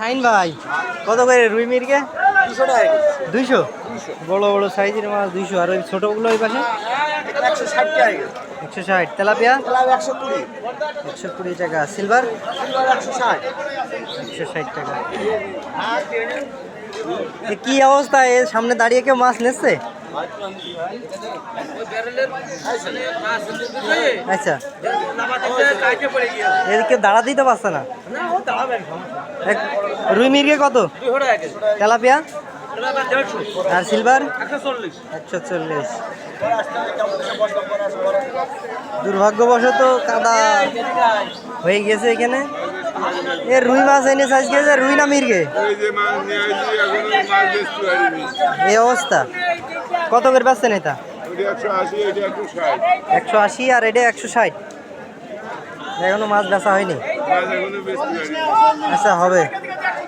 Shine ভাই কত করে রুই মিরকে দুশো টাকা দুইশো? বড় বড় সাইজের মাছ দুইশো। আর ওই ছোটোগুলো ওই পাশে? একশো ষাট টাকা একশো ষাট। তেলাপিয়া? একশো কুড়ি। একশো কুড়ি টাকা। সিলভার? একশো ষাট। একশো ষাট টাকা। কি অবস্থা? এর সামনে দাঁড়িয়ে কেউ মাছ নিচ্ছে আচ্ছা। এদিকে দাঁড়া দিতে পারছে না। রুই মির্গে কত? তেলাপিয়া? আর সিলভার? একশো চল্লিশ। দুর্ভাগ্যবশত কাদা হয়ে গেছে এখানে। এ রুই মাছ এনে সাইজ গেছে রুই না মির্গে? যে এই অবস্থা। কত করে পাচ্ছেন এটা? একশো আশি আর এটা একশো ষাট। এখনও মাছ বেচা হয়নি? আচ্ছা হবে।